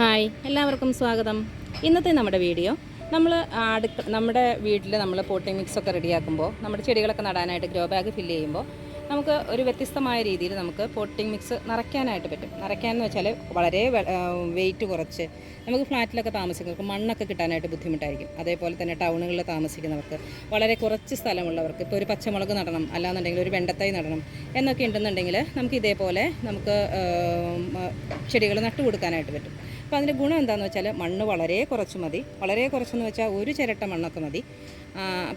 Hi എല്ലാവർക്കും സ്വാഗതം. ഇന്നത്തെ നമ്മുടെ വീഡിയോ നമ്മൾ അടുക്ക നമ്മുടെ വീട്ടിൽ നമ്മൾ പോട്ടിംഗ് മിക്സ് ഒക്കെ റെഡിയാക്കുമ്പോൾ നമ്മുടെ ചെടികളൊക്കെ നടാനായിട്ട് ഗ്രോ ബാഗ് ഫില്ല് ചെയ്യുമ്പോൾ നമുക്ക് ഒരു വ്യത്യസ്തമായ രീതിയിൽ നമുക്ക് പോട്ടിംഗ് മിക്സ് നിറയ്ക്കാനായിട്ട് പറ്റും. നിറയ്ക്കാൻ എന്ന് വെച്ചാൽ വളരെ വെയിറ്റ് കുറച്ച്. നമുക്ക് ഫ്ലാറ്റിലൊക്കെ താമസിക്കുന്നവർക്ക് മണ്ണൊക്കെ കിട്ടാനായിട്ട് ബുദ്ധിമുട്ടായിരിക്കും. അതേപോലെ തന്നെ ടൗണുകളിൽ താമസിക്കുന്നവർക്ക് വളരെ കുറച്ച് സ്ഥലമുള്ളവർക്ക് ഇപ്പോൾ ഒരു പച്ചമുളക് നടണം അല്ലാന്നുണ്ടെങ്കിൽ ഒരു വെണ്ടത്തൈ നടണം എന്നൊക്കെ ഉണ്ടെന്നുണ്ടെങ്കിൽ നമുക്ക് ഇതേപോലെ നമുക്ക് ചെടികൾ നട്ടു കൊടുക്കാനായിട്ട് പറ്റും. അപ്പോൾ അതിന്റെ ഗുണം എന്താണെന്ന് വെച്ചാൽ മണ്ണ് വളരെ കുറച്ച് മതി. വളരെ കുറച്ചെന്ന് വെച്ചാൽ ഒരു ചിരട്ട മണ്ണൊക്കെ മതി.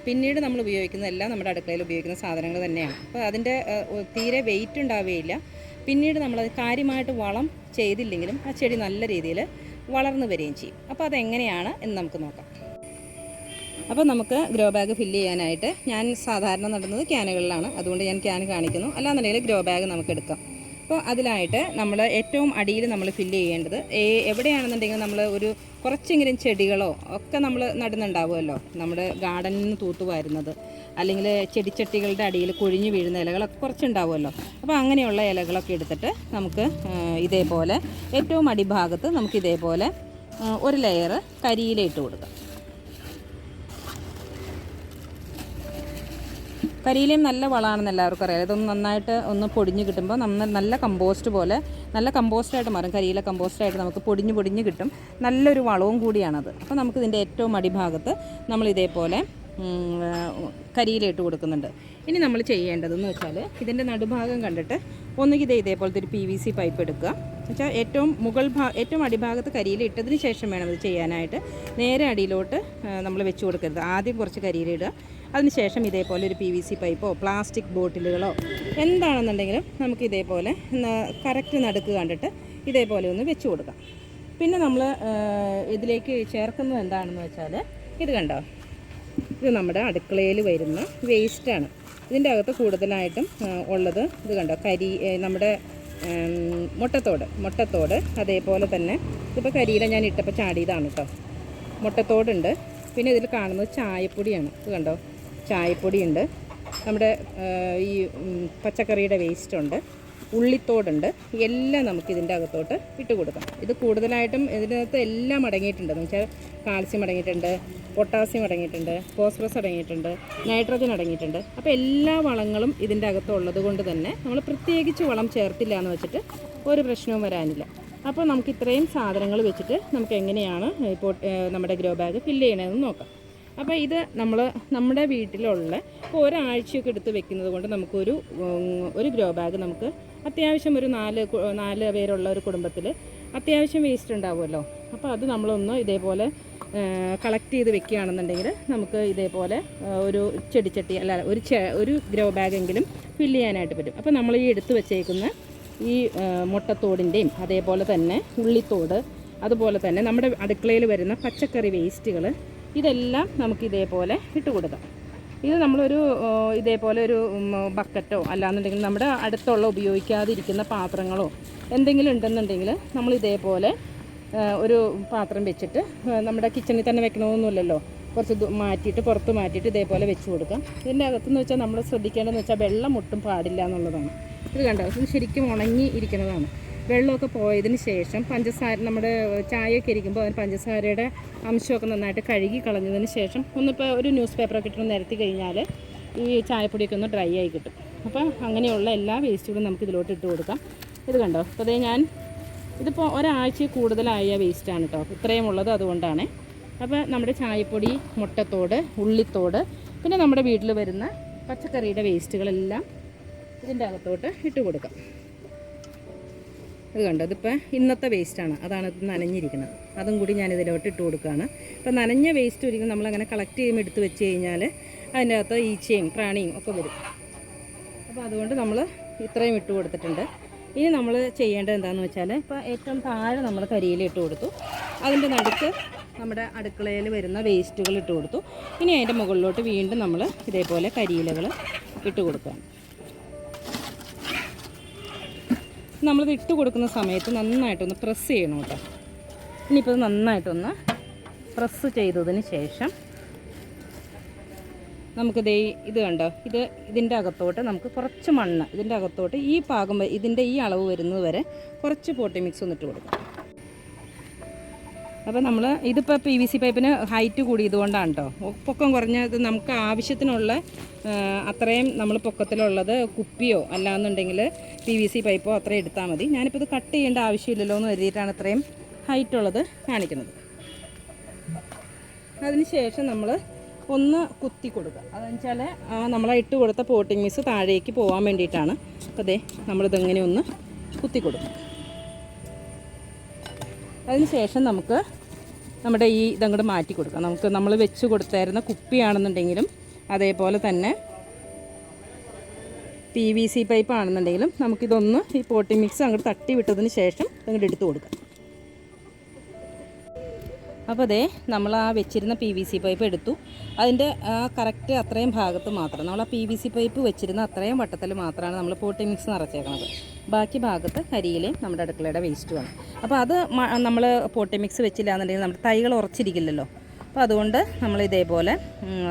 പിന്നീട് നമ്മൾ ഉപയോഗിക്കുന്ന എല്ലാം നമ്മുടെ അടുക്കളയിൽ ഉപയോഗിക്കുന്ന സാധനങ്ങൾ തന്നെയാണ്. അപ്പോൾ അതിന്റെ തീരെ വെയിറ്റ് ഉണ്ടാവുകയില്ല പിന്നീട് നമ്മളത് കാര്യമായിട്ട് വളം ചെയ്തില്ലെങ്കിലും ആ ചെടി നല്ല രീതിയിൽ വളർന്നു വരികയും ചെയ്യും. അപ്പോൾ അതെങ്ങനെയാണ് എന്ന് നമുക്ക് നോക്കാം. അപ്പോൾ നമുക്ക് ഗ്രോ ബാഗ് ഫില്ല് ചെയ്യാനായിട്ട് ഞാൻ സാധാരണ നടുന്നത് ക്യാനുകളിലാണ്. അതുകൊണ്ട് ഞാൻ ക്യാൻ കാണിക്കുന്നു. അല്ലാന്നുണ്ടെങ്കിൽ ഗ്രോ ബാഗ് നമുക്ക് എടുക്കാം. അപ്പോൾ അതിലായിട്ട് നമ്മൾ ഏറ്റവും അടിയിൽ നമ്മൾ ഫില്ല് ചെയ്യേണ്ടത്. എവിടെയാണെന്നുണ്ടെങ്കിൽ നമ്മൾ ഒരു കുറച്ചെങ്കിലും ചെടികളോ ഒക്കെ നമ്മൾ നടുന്നുണ്ടാവുമല്ലോ. നമ്മുടെ ഗാർഡനിൽ നിന്ന് തൂത്തു വരുന്നത്. അല്ലെങ്കിൽ ചെടിച്ചട്ടികളുടെ അടിയിൽ കൊഴിഞ്ഞു വീഴുന്ന ഇലകളൊക്കെ കുറച്ചുണ്ടാവുമല്ലോ. അപ്പോൾ അങ്ങനെയുള്ള ഇലകളൊക്കെ എടുത്തിട്ട് നമുക്ക് ഇതേപോലെ ഏറ്റവും അടിഭാഗത്ത് നമുക്ക് ഇതേപോലെ ഒരു ലെയർ കരിയിലിട്ട് കൊടുക്കാം. കരിയിലയും നല്ല വളമാണെന്ന് എല്ലാവർക്കും അറിയാം. ഇതൊന്ന് നന്നായിട്ട് ഒന്ന് പൊടിഞ്ഞ് കിട്ടുമ്പോൾ നമ്മൾ നല്ല കമ്പോസ്റ്റ് പോലെ നല്ല കമ്പോസ്റ്റായിട്ട് മാറും. കരിയില കമ്പോസ്റ്റായിട്ട് നമുക്ക് പൊടിഞ്ഞ് പൊടിഞ്ഞ് കിട്ടും. നല്ലൊരു വളവും കൂടിയാണത്. അപ്പോൾ നമുക്ക് ഇതിന്റെ ഏറ്റവും അടിഭാഗത്ത് നമ്മൾ ഇതേപോലെ കരിയില കരിയിലിട്ട് കൊടുക്കുന്നുണ്ട്. ഇനി നമ്മൾ ചെയ്യേണ്ടതെന്ന് വെച്ചാൽ ഇതിന്റെ നടുഭാഗം കണ്ടിട്ട് ഒന്നുകിൽ ഇതേ ഇതേപോലത്തെ ഒരു പി വി സി പൈപ്പ് എടുക്കുക. വെച്ചാൽ ഏറ്റവും മുകൾ ഭാ ഏറ്റവും അടിഭാഗത്ത് കരിയില ഇട്ടതിന് ശേഷം വേണം ഇത് ചെയ്യാനായിട്ട്. നേരെ അടിയിലോട്ട് നമ്മൾ വെച്ച് കൊടുക്കരുത്. ആദ്യം കുറച്ച് കരിയില ഇടുക. അതിനുശേഷം ഇതേപോലെ ഒരു പി വി സി പൈപ്പോ പ്ലാസ്റ്റിക് ബോട്ടിലുകളോ എന്താണെന്നുണ്ടെങ്കിലും നമുക്ക് ഇതേപോലെ കറക്റ്റ് നടുക്ക് കണ്ടിട്ട് ഇതേപോലെ ഒന്ന് വെച്ച് കൊടുക്കാം. പിന്നെ നമ്മൾ ഇതിലേക്ക് ചേർക്കുന്നത് എന്താണെന്ന് വെച്ചാൽ ഇത് കണ്ടോ? ഇത് നമ്മുടെ അടുക്കളയിൽ വരുന്ന വേസ്റ്റാണ് ഇതിന്റെ അകത്ത് കൂടുതലായിട്ടും ഉള്ളത് ഇത് കണ്ടോ? കരി നമ്മുടെ മുട്ടത്തോട് മുട്ടത്തോട് അതേപോലെ തന്നെ ഇതിപ്പോൾ കരിയില ഞാൻ ഇട്ടപ്പോൾ ചാടിയതാണ് കേട്ടോ മുട്ടത്തോടുണ്ട്. പിന്നെ ഇതിൽ കാണുന്നത് ചായപ്പൊടിയാണ്. ഇത് കണ്ടോ? ചായപ്പൊടിയുണ്ട്. നമ്മുടെ ഈ പച്ചക്കറിയുടെ വേസ്റ്റ് ഉണ്ട് ഉള്ളിത്തോടുണ്ട്. എല്ലാം നമുക്ക് ഇതിന്റെ അകത്തോട്ട് ഇട്ട് കൊടുക്കാം. ഇത് കൂടുതലായിട്ടും ഇതിനകത്ത് എല്ലാം അടങ്ങിയിട്ടുണ്ട്. എന്ന് വെച്ചാൽ കാൽസ്യം അടങ്ങിയിട്ടുണ്ട് പൊട്ടാസ്യം അടങ്ങിയിട്ടുണ്ട് ഫോസ്ഫറസ് അടങ്ങിയിട്ടുണ്ട് നൈട്രജൻ അടങ്ങിയിട്ടുണ്ട്. അപ്പോൾ എല്ലാ വളങ്ങളും ഇതിന്റെ അകത്തുള്ളത് കൊണ്ട് തന്നെ നമ്മൾ പ്രത്യേകിച്ച് വളം ചേർത്തില്ല എന്ന് വെച്ചിട്ട് ഒരു പ്രശ്നവും വരാനില്ല. അപ്പോൾ നമുക്ക് ഇത്രയും സാധനങ്ങൾ വെച്ചിട്ട് നമുക്ക് എങ്ങനെയാണ് ഇപ്പോൾ നമ്മുടെ ഗ്രോ ബാഗ് ഫില്ല് ചെയ്യണമെന്ന് നോക്കാം. അപ്പോൾ ഇത് നമ്മൾ നമ്മുടെ വീട്ടിലുള്ള ഇപ്പോൾ ഒരാഴ്ചയൊക്കെ എടുത്ത് വെക്കുന്നത് കൊണ്ട് നമുക്കൊരു ഒരു ഗ്രോ ബാഗ് നമുക്ക് അത്യാവശ്യം ഒരു നാല് നാല് പേരുള്ള ഒരു കുടുംബത്തിൽ അത്യാവശ്യം വേസ്റ്റ് ഉണ്ടാവുമല്ലോ. അപ്പോൾ അത് നമ്മളൊന്ന് ഇതേപോലെ കളക്ട് ചെയ്ത് വെക്കുകയാണെന്നുണ്ടെങ്കിൽ നമുക്ക് ഇതേപോലെ ഒരു ചെടിച്ചട്ടി അല്ല ഒരു ഒരു ഗ്രോ ബാഗെങ്കിലും ഫില്ല് ചെയ്യാനായിട്ട് പറ്റും. അപ്പോൾ നമ്മൾ ഈ എടുത്ത് വെച്ചേക്കുന്ന ഈ മുട്ടത്തോടിന്റെയും അതേപോലെ തന്നെ ഉള്ളിത്തോട് അതുപോലെ തന്നെ നമ്മുടെ അടുക്കളയിൽ വരുന്ന പച്ചക്കറി വേസ്റ്റുകൾ ഇതെല്ലാം നമുക്ക് ഇതേപോലെ ഇട്ട് കൊടുക്കാം. ഇത് നമ്മളൊരു ഇതേപോലെ ഒരു ബക്കറ്റോ അല്ലാന്നുണ്ടെങ്കിൽ നമ്മുടെ അടുത്തുള്ള ഉപയോഗിക്കാതിരിക്കുന്ന പാത്രങ്ങളോ എന്തെങ്കിലും ഉണ്ടെന്നുണ്ടെങ്കിൽ നമ്മൾ ഇതേപോലെ ഒരു പാത്രം വെച്ചിട്ട് നമ്മുടെ കിച്ചണിൽ തന്നെ വെക്കണമെന്നൊന്നുമില്ലല്ലോ കുറച്ച് മാറ്റിയിട്ട് പുറത്ത് മാറ്റിയിട്ട് ഇതേപോലെ വെച്ച് കൊടുക്കാം. ഇതിന്റെ അകത്തെന്ന് വെച്ചാൽ നമ്മൾ ശ്രദ്ധിക്കേണ്ടതെന്ന് വെച്ചാൽ വെള്ളം ഒട്ടും പാടില്ല എന്നുള്ളതാണ്. ഇത് കണ്ടോ? ഇത് ശരിക്കും ഉണങ്ങി ഇരിക്കുന്നതാണ്. വെള്ളമൊക്കെ പോയതിന് ശേഷം പഞ്ചസാര നമ്മുടെ ചായയൊക്കെ ഇരിക്കുമ്പോൾ അതിന് പഞ്ചസാരയുടെ അംശമൊക്കെ നന്നായിട്ട് കഴുകി കളഞ്ഞതിന് ശേഷം ഒന്നിപ്പോൾ ഒരു ന്യൂസ് പേപ്പറൊക്കെ ഇട്ട് നിരത്തി കഴിഞ്ഞാൽ ഈ ചായപ്പൊടിയൊക്കെ ഒന്ന് ഡ്രൈ ആയി കിട്ടും. അപ്പോൾ അങ്ങനെയുള്ള എല്ലാ വേസ്റ്റുകളും നമുക്ക് ഇതിലോട്ട് ഇട്ട് കൊടുക്കാം. ഇത് കണ്ടോ? അപ്പോൾ അതേ ഞാൻ ഇതിപ്പോൾ ഒരാഴ്ച കൂടുതലായ വേസ്റ്റാണ് കേട്ടോ ഇത്രയും ഉള്ളത് അതുകൊണ്ടാണ്. അപ്പോൾ നമ്മുടെ ചായപ്പൊടി മുട്ടത്തോട് ഉള്ളിത്തോട് പിന്നെ നമ്മുടെ വീട്ടിൽ വരുന്ന പച്ചക്കറിയുടെ വേസ്റ്റുകളെല്ലാം ഇതിന്റെ അകത്തോട്ട് ഇട്ട് കൊടുക്കാം. ഇത് കണ്ടോ? ഇതിപ്പോൾ ഇന്നത്തെ വേസ്റ്റാണ് അതാണ് ഇത് നനഞ്ഞിരിക്കുന്നത്. അതും കൂടി ഞാൻ ഇതിലോട്ട് ഇട്ട് കൊടുക്കുകയാണ്. അപ്പോൾ നനഞ്ഞ വേസ്റ്റ് ഒരിക്കലും നമ്മളങ്ങനെ കളക്ട് ചെയ്യുമ്പോൾ എടുത്ത് വെച്ച് കഴിഞ്ഞാൽ അതിന്റെ അകത്ത് ഈച്ചയും പ്രാണിയും ഒക്കെ വരും. അപ്പോൾ അതുകൊണ്ട് നമ്മൾ ഇത്രയും ഇട്ട് കൊടുത്തിട്ടുണ്ട്. ഇനി നമ്മൾ ചെയ്യേണ്ടത് എന്താണെന്ന് വെച്ചാൽ ഇപ്പോൾ ഏറ്റവും താഴെ നമ്മൾ കരിയിൽ ഇട്ട് കൊടുത്തു. അതിന്റെ നടുക്ക് നമ്മുടെ അടുക്കളയിൽ വരുന്ന വേസ്റ്റുകൾ ഇട്ട് കൊടുത്തു. ഇനി അതിന്റെ മുകളിലോട്ട് വീണ്ടും നമ്മൾ ഇതേപോലെ കരിയിലകൾ ഇട്ട് കൊടുക്കുകയാണ്. നമ്മളിത് ഇട്ട് കൊടുക്കുന്ന സമയത്ത് നന്നായിട്ടൊന്ന് പ്രസ് ചെയ്യണം കേട്ടോ. ഇനിയിപ്പോൾ നന്നായിട്ടൊന്ന് പ്രസ് ചെയ്തതിന് ശേഷം നമുക്ക് ദേ ഇത് കണ്ടോ? ഇത് ഇതിന്റെ അകത്തോട്ട് നമുക്ക് കുറച്ച് മണ്ണ് ഇതിന്റെ അകത്തോട്ട് ഈ പാകം ഇതിന്റെ ഈ അളവ് വരുന്നത് വരെ കുറച്ച് പോട്ടി മിക്സ് ഒന്നിട്ട് കൊടുക്കാം. അപ്പോൾ നമ്മൾ ഇതിപ്പോൾ പി വി സി പൈപ്പിന് ഹൈറ്റ് കൂടിയതുകൊണ്ടാണ് കേട്ടോ പൊക്കം കുറഞ്ഞത് നമുക്ക് ആവശ്യത്തിനുള്ള അത്രയും നമ്മൾ പൊക്കത്തിലുള്ളത് കുപ്പിയോ അല്ലാന്നുണ്ടെങ്കിൽ പി വി സി പൈപ്പോ അത്രയും എടുത്താൽ മതി. ഞാനിപ്പോൾ ഇത് കട്ട് ചെയ്യേണ്ട ആവശ്യമില്ലല്ലോ എന്ന് കരുതിയിട്ടാണ് ഇത്രയും ഹൈറ്റ് ഉള്ളത് കാണിക്കുന്നത്. അതിനുശേഷം നമ്മൾ ഒന്ന് കുത്തി കൊടുക്കുക. അതെന്ന് വെച്ചാൽ നമ്മൾ ഇട്ട് കൊടുത്ത പോട്ടിംഗ് മിസ് താഴേക്ക് പോകാൻ വേണ്ടിയിട്ടാണ്. അപ്പോൾ അതെ നമ്മളിതെങ്ങനെ ഒന്ന് കുത്തി കൊടുക്കും അതിനുശേഷം നമുക്ക് നമ്മുടെ ഈ ഇതങ്ങോട്ട് മാറ്റി കൊടുക്കാം. നമുക്ക് നമ്മൾ വെച്ച് കൊടുത്തായിരുന്ന കുപ്പിയാണെന്നുണ്ടെങ്കിലും അതേപോലെ തന്നെ പി വി സി പൈപ്പ് ആണെന്നുണ്ടെങ്കിലും നമുക്കിതൊന്ന് ഈ പോട്ടി മിക്സ് അങ്ങോട്ട് തട്ടി വിട്ടതിന് ശേഷം അങ്ങോട്ട് എടുത്ത് കൊടുക്കാം. അപ്പോൾ അതെ നമ്മൾ ആ വെച്ചിരുന്ന പി വി സി പൈപ്പ് എടുത്തു. അതിന്റെ കറക്റ്റ് അത്രയും ഭാഗത്ത് മാത്രം നമ്മൾ ആ പി വി സി പൈപ്പ് വെച്ചിരുന്ന അത്രയും വട്ടത്തിൽ മാത്രമാണ് നമ്മൾ പോട്ടി മിക്സ് നിറച്ചേക്കുന്നത് ബാക്കി ഭാഗത്ത് കരിയിലെയും നമ്മുടെ അടുക്കളയുടെ വേസ്റ്റുമാണ് അപ്പോൾ അത് നമ്മൾ പോട്ടി മിക്സ് വെച്ചില്ല എന്നുണ്ടെങ്കിൽ നമ്മുടെ തൈകൾ ഉറച്ചിരിക്കില്ലല്ലോ. അപ്പോൾ അതുകൊണ്ട് നമ്മൾ ഇതേപോലെ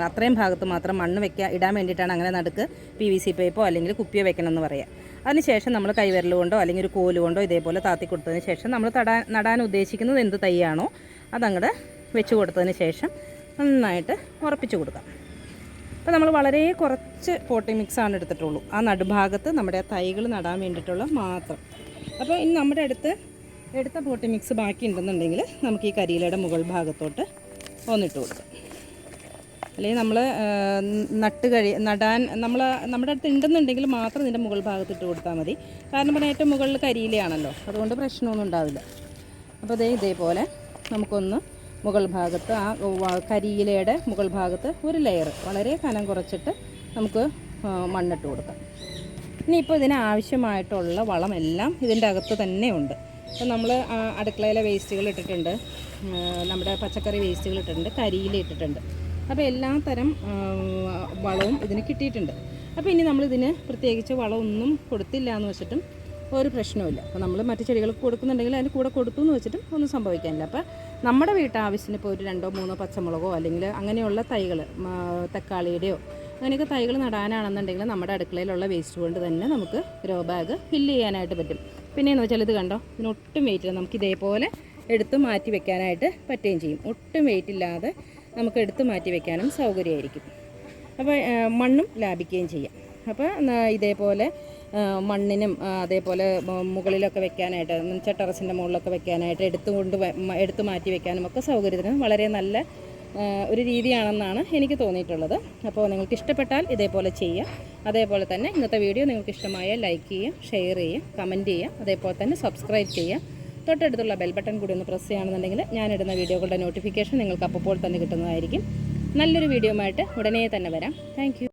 അത്രയും ഭാഗത്ത് മാത്രം മണ്ണ് വെക്കാൻ ഇടാൻ വേണ്ടിയിട്ടാണ് അങ്ങനെ നടുക്ക് പി വി സി പൈപ്പോ അല്ലെങ്കിൽ കുപ്പിയോ വെക്കണമെന്ന് പറയാം. അതിനുശേഷം നമ്മൾ കൈവിരൽ കൊണ്ടോ അല്ലെങ്കിൽ ഒരു കോൽ കൊണ്ടോ ഇതേപോലെ താത്തി കൊടുത്തതിന് ശേഷം നമ്മൾ തടാൻ നടാൻ ഉദ്ദേശിക്കുന്നത് എന്ത് തൈയാണോ അതങ്ങോട്ട് വെച്ച് കൊടുത്തതിന് ശേഷം നന്നായിട്ട് ഉറപ്പിച്ച് കൊടുക്കാം. അപ്പോൾ നമ്മൾ വളരെ കുറച്ച് പോട്ടി മിക്സാണ് എടുത്തിട്ടുള്ളൂ. ആ നടുഭാഗത്ത് നമ്മുടെ തൈകൾ നടാൻ വേണ്ടിയിട്ടുള്ള മാത്രം. അപ്പോൾ ഇനി നമ്മുടെ അടുത്ത് എടുത്ത പോട്ടി മിക്സ് ബാക്കി ഉണ്ടെന്നുണ്ടെങ്കിൽ നമുക്ക് ഈ കരിയിലയുടെ മുകൾ ഭാഗത്തോട്ട് ഒന്നിട്ട് കൊടുക്കാം. അല്ലെങ്കിൽ നമ്മൾ നട്ട് കഴി നടാൻ നമ്മൾ നമ്മുടെ അടുത്ത് ഉണ്ടെന്നുണ്ടെങ്കിൽ മാത്രം ഇതിന്റെ മുകൾ ഭാഗത്ത് ഇട്ട് കൊടുത്താൽ മതി. കാരണം പറഞ്ഞാൽ ഏറ്റവും മുകളിൽ കരിയിലയാണല്ലോ. അതുകൊണ്ട് പ്രശ്നമൊന്നും ഉണ്ടാവില്ല. അപ്പോൾ ദേ ഇതേപോലെ നമുക്കൊന്ന് മുകൾ ഭാഗത്ത് ആ കരിയിലയുടെ മുകൾ ഭാഗത്ത് ഒരു ലെയർ വളരെ കനം കുറച്ചിട്ട് നമുക്ക് മണ്ണിട്ട് കൊടുക്കാം. ഇനിയിപ്പോൾ ഇതിന് ആവശ്യമായിട്ടുള്ള വളമെല്ലാം ഇതിന്റെ അകത്ത് തന്നെ ഉണ്ട്. അപ്പോൾ നമ്മൾ അടുക്കളയിലെ വേസ്റ്റുകൾ ഇട്ടിട്ടുണ്ട് നമ്മുടെ പച്ചക്കറി വേസ്റ്റുകൾ ഇട്ടിട്ടുണ്ട് കരിയില ഇട്ടിട്ടുണ്ട്. അപ്പോൾ എല്ലാ തരം വളവും ഇതിന് കിട്ടിയിട്ടുണ്ട്. അപ്പോൾ ഇനി നമ്മളിതിന് പ്രത്യേകിച്ച് വളമൊന്നും കൊടുത്തില്ല എന്ന് വെച്ചിട്ടും ഒരു പ്രശ്നവുമില്ല. അപ്പോൾ നമ്മൾ മറ്റു ചെടികൾക്ക് കൊടുക്കുന്നുണ്ടെങ്കിൽ അതിന് കൂടെ കൊടുത്തു എന്ന് വെച്ചിട്ടും ഒന്നും സംഭവിക്കാനില്ല. അപ്പോൾ നമ്മുടെ വീട്ടാവശ്യത്തിന് ഇപ്പോൾ ഒരു രണ്ടോ മൂന്നോ പച്ചമുളകോ അല്ലെങ്കിൽ അങ്ങനെയുള്ള തൈകൾ തക്കാളിയുടെയോ അങ്ങനെയൊക്കെ തൈകൾ നടാനാണെന്നുണ്ടെങ്കിൽ നമ്മുടെ അടുക്കളയിലുള്ള വേസ്റ്റ് കൊണ്ട് തന്നെ നമുക്ക് ഗ്രോ ബാഗ് ഫില്ല് ചെയ്യാനായിട്ട് പറ്റും. പിന്നെയെന്ന് വെച്ചാൽ ഇത് കണ്ടോ? ഇതിന് ഒട്ടും വെയിറ്റ് ഇല്ല. നമുക്ക് ഇതേപോലെ എടുത്ത് മാറ്റി വെക്കാനായിട്ട് പറ്റുകയും ചെയ്യും. ഒട്ടും വെയിറ്റ് ഇല്ലാതെ നമുക്ക് എടുത്ത് മാറ്റി വെക്കാനും സൗകര്യമായിരിക്കും. അപ്പോൾ മണ്ണും ലാഭിക്കുകയും ചെയ്യാം. അപ്പോൾ ഇതേപോലെ മണ്ണിനും അതേപോലെ മുകളിലൊക്കെ വെക്കാനായിട്ട് എന്നുവെച്ചാൽ ടെറസിന്റെ മുകളിലൊക്കെ വെക്കാനായിട്ട് എടുത്തു കൊണ്ട് എടുത്തു മാറ്റി വെക്കാനും ഒക്കെ സൗകര്യത്തിന് വളരെ നല്ല ഒരു രീതിയാണെന്നാണ് എനിക്ക് തോന്നിയിട്ടുള്ളത്. അപ്പോൾ നിങ്ങൾക്ക് ഇഷ്ടപ്പെട്ടാൽ ഇതേപോലെ ചെയ്യുക അതേപോലെ തന്നെ ഇന്നത്തെ വീഡിയോ നിങ്ങൾക്ക് ഇഷ്ടമായ ലൈക്ക് ചെയ്യുക ഷെയർ ചെയ്യുക കമന്റ് ചെയ്യുക അതേപോലെ തന്നെ സബ്സ്ക്രൈബ് ചെയ്യുക തൊട്ടടുത്തുള്ള ബെൽ ബട്ടൺ കൂടി ഒന്ന് പ്രസ് ചെയ്യുകയാണെന്നുണ്ടെങ്കിൽ ഞാനിടുന്ന വീഡിയോകളുടെ നോട്ടിഫിക്കേഷൻ നിങ്ങൾക്ക് അപ്പോൾ തന്നെ കിട്ടുന്നതായിരിക്കും. നല്ലൊരു വീഡിയോ ആയിട്ട് ഉടനെ തന്നെ വരാം. താങ്ക്